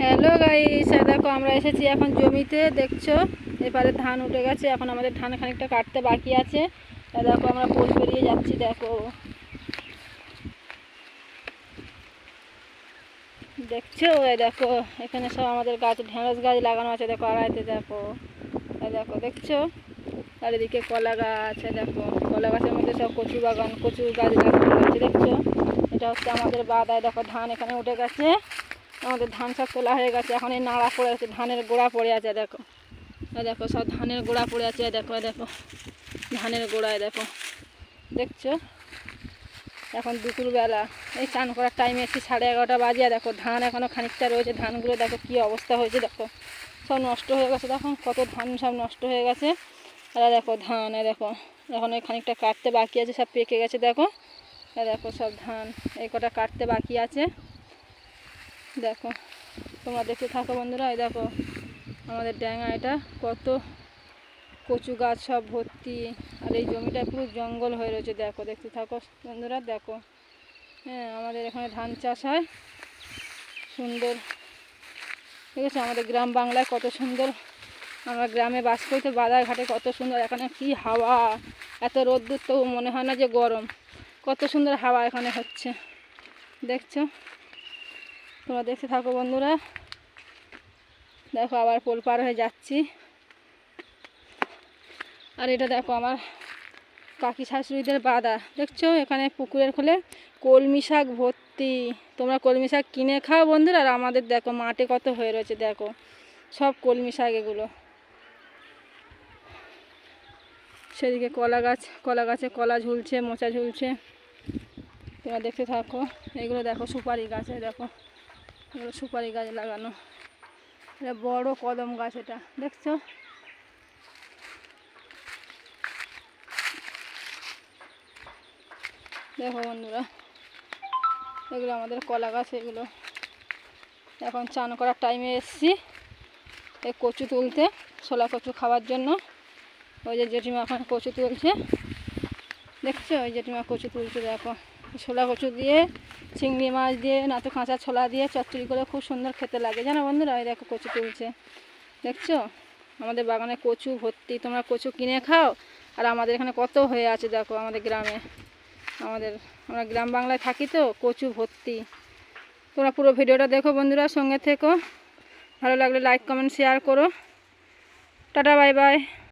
Hello guys দেখো, আমরা এসেছি এখন জমিতে, দেখছ? এবারে ধান উঠে গেছে, এখন আমাদের ধান খানিকটা কাটতে বাকি আছে। দেখো, আমরা পোল পেরিয়ে যাচ্ছি, দেখো। দেখছ? দেখো, এখানে সব আমাদের গাছ, ঢেঁড়স গাছ লাগানো আছে, দেখো, আড়াইতে, দেখো। দেখো, দেখছ? চারিদিকে কলা গাছ দেখো। কলা গাছের মধ্যে সব কচু বাগান, কচু গাছ লাগানো আছে, দেখছ? এটা হচ্ছে আমাদের বাদায়, দেখো, ধান এখানে উঠে গেছে। আমাদের ধান সব তোলা হয়ে গেছে, এখন এই নাড়া পড়ে আছে, ধানের গোড়া পড়ে আছে, দেখো। দেখো, সব ধানের গোড়া পড়ে আছে দেখো দেখো। ধানের গোড়ায় দেখো। দেখছ? এখন দুপুরবেলা, এই চান করার টাইমে এসেছি সাড়ে এগারোটা বাজে আর দেখো, ধান এখনও খানিকটা রয়েছে, ধানগুলো দেখো কী অবস্থা হয়েছে, দেখো। সব নষ্ট হয়ে গেছে, দেখো, কত ধান সব নষ্ট হয়ে গেছে। আর দেখো ধান দেখো, এখন এই খানিকটা কাটতে বাকি আছে, সব পেকে গেছে, দেখো। দেখো, সব ধান, এই কটা কাটতে বাকি আছে। দেখো, তোমরা দেখতে থাকো বন্ধুরা, এই দেখো আমাদের ড্যাঙা এটা, কত কচু গাছ সব ভর্তি, আর এই জমিটা পুরো জঙ্গল হয়ে রয়েছে, দেখো, দেখতে থাকো বন্ধুরা, দেখো। হ্যাঁ আমাদের এখানে ধান চাষ হয়, সুন্দর। ঠিক আছে, আমাদের গ্রাম বাংলায় কত সুন্দর, আমরা গ্রামে বাস করি তো বাজারঘাটে কত সুন্দর, এখানে কি হাওয়া, এত রোদ্দুর তো মনে হয় না যে গরম। কত সুন্দর হাওয়া এখানে হচ্ছে, দেখছ? তোমরা দেখতে থাকো বন্ধুরা। দেখো আবার পোল পার হয়ে যাচ্ছি। আর এটা দেখো আমার কাকি শাশুড়িদের বাদা। দেখছ? এখানে পুকুরের খোলে কলমি শাক ভর্তি। তোমরা কলমি শাক কিনে খাও বন্ধুরা, আর আমাদের দেখো মাঠে কত হয়ে রয়েছে, দেখো। সব কলমি শাক এগুলো। সেদিকে কলা গাছ, কলা গাছে কলা ঝুলছে, মোচা ঝুলছে। তোমরা দেখতে থাকো। এগুলো দেখো সুপারি গাছে, দেখো। এগুলো সুপারি গাছ লাগানো। এটা বড় কদম গাছ এটা, দেখছ? দেখো বন্ধুরা, এগুলো আমাদের কলা গাছ, এগুলো। এখন চান করার টাইমে এসছি, এই কচু তুলতে, ছোলা কচু খাওয়ার জন্য। ওই যে জেঠিমা এখন কচু তুলছে। দেখছ? ওই জেঠিমা কচু তুলছে, দেখো। ছোলা কচু দিয়ে, চিংড়ি মাছ দিয়ে, না তো কাঁচা ছোলা দিয়ে চচ্চড়ি করে খুব সুন্দর খেতে লাগে। জানো বন্ধুরা ওই দেখো কচু তুলছে। দেখছ? আমাদের বাগানে কচু ভর্তি। তোমরা কচু কিনে খাও। আর আমাদের এখানে কত হয়ে আছে দেখো আমাদের গ্রামে। আমাদের, আমরা গ্রাম বাংলায় থাকি তো, কচু ভর্তি। তোমরা পুরো ভিডিওটা দেখো বন্ধুরা, সঙ্গে থেকো। ভালো লাগলে লাইক কমেন্ট শেয়ার করো। Tata bye bye